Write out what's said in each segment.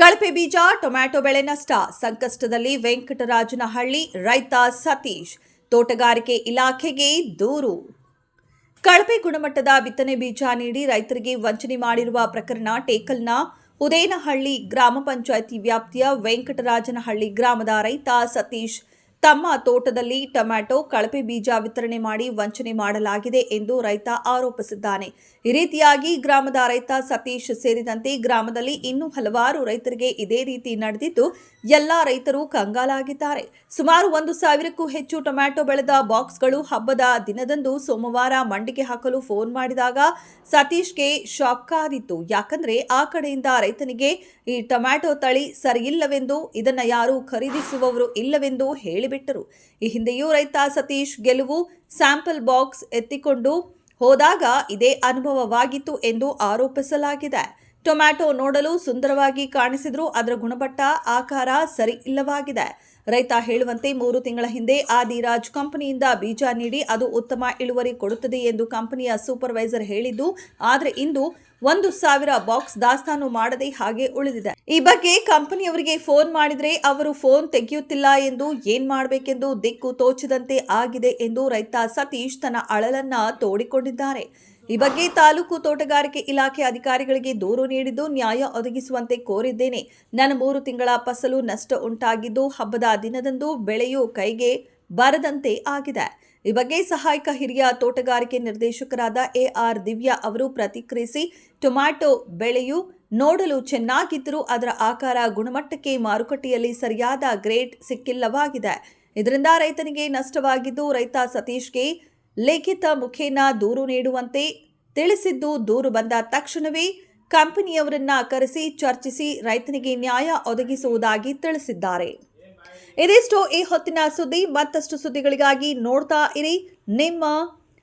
ಕಳಪೆ ಬೀಜ, ಟೊಮ್ಯಾಟೊ ಬೆಳೆ ನಷ್ಟ. ಸಂಕಷ್ಟದಲ್ಲಿ ವೆಂಕಟರಾಜನಹಳ್ಳಿ ರೈತ ಸತೀಶ್. ತೋಟಗಾರಿಕೆ ಇಲಾಖೆಗೆ ದೂರು. ಕಳಪೆ ಗುಣಮಟ್ಟದ ಬಿತ್ತನೆ ಬೀಜ ನೀಡಿ ರೈತರಿಗೆ ವಂಚನೆ ಮಾಡಿರುವ ಪ್ರಕರಣ ಟೇಕಲ್ನ ಉದೇನಹಳ್ಳಿ ಗ್ರಾಮ ಪಂಚಾಯಿತಿ ವ್ಯಾಪ್ತಿಯ ವೆಂಕಟರಾಜನಹಳ್ಳಿ ಗ್ರಾಮದ ರೈತ ಸತೀಶ್. ತಮ್ಮ ತೋಟದಲ್ಲಿ ಟೊಮ್ಯಾಟೊ, ಕಳಪೆ ಬೀಜ ವಿತರಣೆ ಮಾಡಿ ವಂಚನೆ ಮಾಡಲಾಗಿದೆ ಎಂದು ರೈತ ಆರೋಪಿಸಿದ್ದಾನೆ. ಈ ರೀತಿಯಾಗಿ ಗ್ರಾಮದ ರೈತ ಸತೀಶ್ ಸೇರಿದಂತೆ ಗ್ರಾಮದಲ್ಲಿ ಇನ್ನೂ ಹಲವಾರು ರೈತರಿಗೆ ಇದೇ ರೀತಿ ನಡೆದಿದ್ದು, ಎಲ್ಲ ರೈತರು ಕಂಗಾಲಾಗಿದ್ದಾರೆ. ಸುಮಾರು ಒಂದು ಸಾವಿರಕ್ಕೂ ಹೆಚ್ಚು ಟೊಮ್ಯಾಟೊ ಬೆಳೆದ ಬಾಕ್ಸ್ಗಳು ಹಬ್ಬದ ದಿನದಂದು ಸೋಮವಾರ ಮಂಡಿಗೆ ಹಾಕಲು ಫೋನ್ ಮಾಡಿದಾಗ ಸತೀಶ್ಗೆ ಶಾಕ್ ಆದಿತ್ತು ಯಾಕಂದ್ರೆ ಆ ಕಡೆಯಿಂದ ರೈತನಿಗೆ, ಈ ಟೊಮ್ಯಾಟೊ ತಳಿ ಸರಿಯಿಲ್ಲವೆಂದು, ಇದನ್ನ ಯಾರು ಖರೀದಿಸುವವರು ಇಲ್ಲವೆಂದು ಹೇಳಿಬಿಟ್ಟರು. ಈ ಹಿಂದೆಯೂ ರೈತ ಸತೀಶ್ ಗೆಲುವು ಸ್ಯಾಂಪಲ್ ಬಾಕ್ಸ್ ಎತ್ತಿಕೊಂಡು ಹೋದಾಗ ಇದೇ ಅನುಭವವಾಗಿತ್ತು ಎಂದು ಆರೋಪಿಸಲಾಗಿದೆ. ಟೊಮ್ಯಾಟೊ ನೋಡಲು ಸುಂದರವಾಗಿ ಕಾಣಿಸಿದ್ರೂ, ಅದರ ಗುಣಮಟ್ಟ, ಆಕಾರ ಸರಿ ಇಲ್ಲವಾಗಿದೆ. ರೈತ ಹೇಳುವಂತೆ ಮೂರು ತಿಂಗಳ ಹಿಂದೆ ಆದಿರಾಜ್ ಕಂಪನಿಯಿಂದ ಬೀಜ ನೀಡಿ ಅದು ಉತ್ತಮ ಇಳುವರಿ ಕೊಡುತ್ತದೆ ಎಂದು ಕಂಪನಿಯ ಸೂಪರ್ವೈಸರ್ ಹೇಳಿದ್ದು, ಆದರೆ ಇಂದು ಒಂದು ಸಾವಿರ ಬಾಕ್ಸ್ ದಾಸ್ತಾನು ಮಾಡದೆ ಹಾಗೆ ಉಳಿದಿದೆ. ಈ ಬಗ್ಗೆ ಕಂಪನಿಯವರಿಗೆ ಫೋನ್ ಮಾಡಿದ್ರೆ ಅವರು ಫೋನ್ ತೆಗೆಯುತ್ತಿಲ್ಲ ಎಂದು ಏನ್ ಮಾಡಬೇಕೆಂದು ದಿಕ್ಕು ತೋಚದಂತೆ ಆಗಿದೆ ಎಂದು ರೈತ ಸತೀಶ್ ತನ್ನ ಅಳಲನ್ನ ತೋಡಿಕೊಂಡಿದ್ದಾರೆ. ಈ ಬಗ್ಗೆ ತಾಲೂಕು ತೋಟಗಾರಿಕೆ ಇಲಾಖೆ ಅಧಿಕಾರಿಗಳಿಗೆ ದೂರು ನೀಡಿದ್ದು ನ್ಯಾಯ ಒದಗಿಸುವಂತೆ ಕೋರಿದ್ದೇನೆ. ನನ್ನ ಮೂರು ತಿಂಗಳ ಫಸಲು ನಷ್ಟ ಉಂಟಾಗಿದ್ದು, ಹಬ್ಬದ ದಿನದಂದು ಬೆಳೆಯು ಕೈಗೆ ಬರದಂತೆ ಆಗಿದೆ. ಈ ಬಗ್ಗೆ ಸಹಾಯಕ ಹಿರಿಯ ತೋಟಗಾರಿಕೆ ನಿರ್ದೇಶಕರಾದ ಎಆರ್ ದಿವ್ಯಾ ಅವರು ಪ್ರತಿಕ್ರಿಯಿಸಿ, ಟೊಮ್ಯಾಟೊ ಬೆಳೆಯು ನೋಡಲು ಚೆನ್ನಾಗಿದ್ದರೂ ಅದರ ಆಕಾರ, ಗುಣಮಟ್ಟಕ್ಕೆ ಮಾರುಕಟ್ಟೆಯಲ್ಲಿ ಸರಿಯಾದ ಗ್ರೇಡ್ ಸಿಕ್ಕಿಲ್ಲವಾಗಿದೆ. ಇದರಿಂದ ರೈತನಿಗೆ ನಷ್ಟವಾಗಿದ್ದು, ರೈತ ಸತೀಶ್ಗೆ ಲಿಖಿತ ಮುಖೇನ ದೂರು ನೀಡುವಂತೆ ತಿಳಿಸಿದ್ದು ದೂರು ಬಂದ ತಕ್ಷಣವೇ ಕಂಪನಿಯವರನ್ನ ಕರೆಸಿ ಚರ್ಚಿಸಿ ರೈತನಿಗೆ ನ್ಯಾಯ ಒದಗಿಸುವುದಾಗಿ ತಿಳಿಸಿದ್ದಾರೆ. ಇದಿಷ್ಟು ಈ ಹೊತ್ತಿನ ಸುದ್ದಿ. ಮತ್ತಷ್ಟು ಸುದ್ದಿಗಳಿಗಾಗಿ ನೋಡ್ತಾ ಇರಿ ನಿಮ್ಮ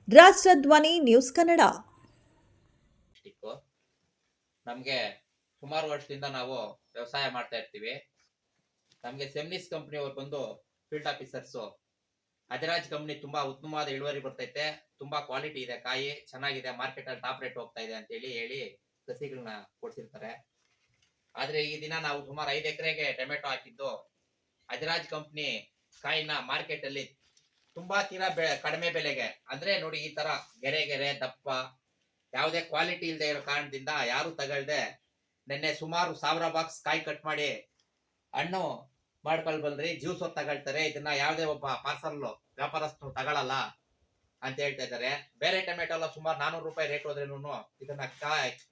ರಾಷ್ಟ್ರಧ್ವನಿ ನ್ಯೂಸ್ ಕನ್ನಡ. ನಮಗೆ ಸುಮಾರು ವರ್ಷದಿಂದ ನಾವು ವ್ಯವಸಾಯ ಮಾಡ್ತಾ ಇರ್ತೀವಿ. ನಮಗೆ ಸೆಮ್ನಿಸ್ ಕಂಪ್ನಿಯವ್ರು ಬಂದು ಫೀಲ್ಡ್ ಆಫೀಸರ್ಸು ಅಜರಾಜ್ ಕಂಪ್ನಿ ತುಂಬಾ ಉತ್ತಮವಾದ ಇಳುವರಿ ಬರ್ತೈತೆ. ತುಂಬಾ ಕ್ವಾಲಿಟಿ ಇದೆ ಕಾಯಿ, ಚೆನ್ನಾಗಿದೆ ಮಾರ್ಕೆಟ್ ಅಲ್ಲಿ ಟಾಪ್ ರೇಟ್ ಹೋಗ್ತಾ ಇದೆ ಅಂತೇಳಿ ಹೇಳಿ ಸಸಿಗಳನ್ನ ಕೊಡ್ಸಿರ್ತಾರೆ. ಆದ್ರೆ ಈ ದಿನ ನಾವು ಸುಮಾರು ಐದು ಎಕರೆಗೆ ಟೊಮೆಟೊ ಹಾಕಿದ್ದು ಅಜರಾಜ್ ಕಂಪ್ನಿ ಕಾಯಿನ ಮಾರ್ಕೆಟ್ ಅಲ್ಲಿ ತುಂಬಾ ತೀರಾ ಬೆ, ಕಡಿಮೆ ಬೆಲೆಗೆ. ಅಂದ್ರೆ ನೋಡಿ ಈ ತರ ಗೆರೆ ಗೆರೆ, ದಪ್ಪ, ಯಾವುದೇ ಕ್ವಾಲಿಟಿ ಇಲ್ಲದೆ ಇರೋ ಕಾರಣದಿಂದ ಯಾರು ತಗೊಳ್ದೆ ನಿನ್ನೆ ಸುಮಾರು ಸಾವಿರ ಬಾಕ್ಸ್ ಕಾಯಿ ಕಟ್ ಮಾಡಿ ಹಣ್ಣು ಮಾಡ್ಕೊಳ್ ಬಂದ್ರಿ ಜ್ಯೂಸ್ ಹೊತ್ತು ತಗೊಳ್ತಾರೆ. ಇದನ್ನ ಯಾವುದೇ ಒಬ್ಬ ಪಾರ್ಸಲ್ ವ್ಯಾಪಾರಸ್ಥರು ತಗೊಳಲ್ಲ ಅಂತ ಹೇಳ್ತಾ ಇದ್ದಾರೆ. ಬೇರೆ ಟೊಮೆಟೊ ಎಲ್ಲ ಸುಮಾರು ನಾನೂರು ರೂಪಾಯಿ ರೇಟ್ ಹೋದ್ರೇನು ಇದನ್ನ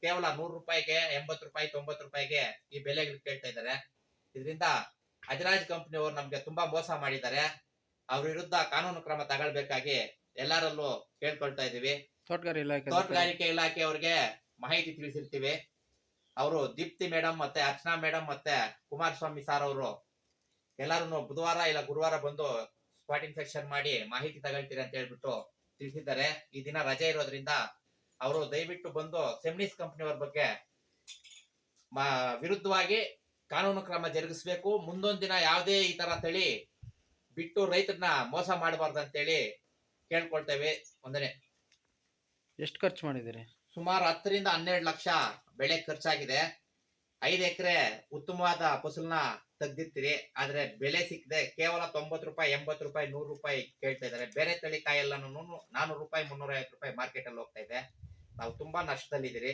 ಕೇವಲ ನೂರು ರೂಪಾಯಿಗೆ, ಎಂಬತ್ತು ರೂಪಾಯಿ, ತೊಂಬತ್ತು ರೂಪಾಯಿಗೆ ಈ ಬೆಲೆಗಳು ಕೇಳ್ತಾ ಇದ್ದಾರೆ. ಇದರಿಂದ ಅಜರಾಜ್ ಅವರು ನಮ್ಗೆ ತುಂಬಾ ಮೋಸ ಮಾಡಿದ್ದಾರೆ. ಅವ್ರ ವಿರುದ್ಧ ಕಾನೂನು ಕ್ರಮ ತಗೊಳ್ಬೇಕಾಗಿ ಎಲ್ಲರಲ್ಲೂ ಕೇಳ್ಕೊಳ್ತಾ ಇದೀವಿ ಇಲಾಖೆ ತೋಟಗಾರಿಕೆ ಇಲಾಖೆ ಅವ್ರಿಗೆ ಮಾಹಿತಿ ತಿಳಿಸಿರ್ತೀವಿ. ಅವರು ದೀಪ್ತಿ ಮೇಡಮ್ ಮತ್ತೆ ಅರ್ಚನಾ ಮೇಡಮ್ ಮತ್ತೆ ಕುಮಾರಸ್ವಾಮಿ ಸಾರ್ ಅವರು ಎಲ್ಲಾರು ಬುಧವಾರ ಇಲ್ಲ ಗುರುವಾರ ಬಂದು ಸ್ಪಾಟ್ ಇನ್ಫೆಕ್ಷನ್ ಮಾಡಿ ಮಾಹಿತಿ ತಗೊಳ್ತೀರಿ ಅಂತ ಹೇಳ್ಬಿಟ್ಟು ತಿಳಿಸಿದ್ದಾರೆ. ಈ ದಿನ ರಜೆ ಇರೋದ್ರಿಂದ ಅವರು ದಯವಿಟ್ಟು ಬಂದು ಸೆಮ್ನಿಸ್ ಅವರ ಬಗ್ಗೆ ವಿರುದ್ಧವಾಗಿ ಕಾನೂನು ಕ್ರಮ ಜರುಗಿಸಬೇಕು ಮುಂದೊಂದು ದಿನ ಯಾವುದೇ ಈ ತರ ತಳಿ ಬಿಟ್ಟು ರೈತರನ್ನ ಮೋಸ ಮಾಡಬಾರ್ದು ಅಂತೇಳಿ ಕೇಳ್ಕೊಳ್ತೇವೆ. ಒಂದನೇ ಎಷ್ಟು ಖರ್ಚು ಮಾಡಿದ್ದೀರಿ? ಸುಮಾರು ಹತ್ತರಿಂದ ಹನ್ನೆರಡು ಲಕ್ಷ ಬೆಳೆ ಖರ್ಚಾಗಿದೆ. ಐದು ಎಕರೆ ಉತ್ತಮವಾದ ಫಸಲನ್ನ ತೆಗ್ದಿರ್ತೀರಿ ಆದ್ರೆ ಬೆಲೆ ಸಿಕ್ಕದೆ ಕೇವಲ ತೊಂಬತ್ತು ರೂಪಾಯಿ ಎಂಬತ್ತು ರೂಪಾಯಿ ನೂರು ರೂಪಾಯಿ ಕೇಳ್ತಾ ಇದ್ದಾರೆ. ಬೇರೆ ತಳಿ ಕಾಯೆಲ್ಲನೂ ನಾನೂರು ರೂಪಾಯಿ ಮುನ್ನೂರ ಐವತ್ತು ರೂಪಾಯಿ ಮಾರ್ಕೆಟ್ ಅಲ್ಲಿ ಹೋಗ್ತಾ ಇದೆ. ನಾವು ತುಂಬಾ ನಷ್ಟದಲ್ಲಿದ್ದೀರಿ.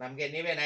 ನಮ್ಗೆ ನೀವೇ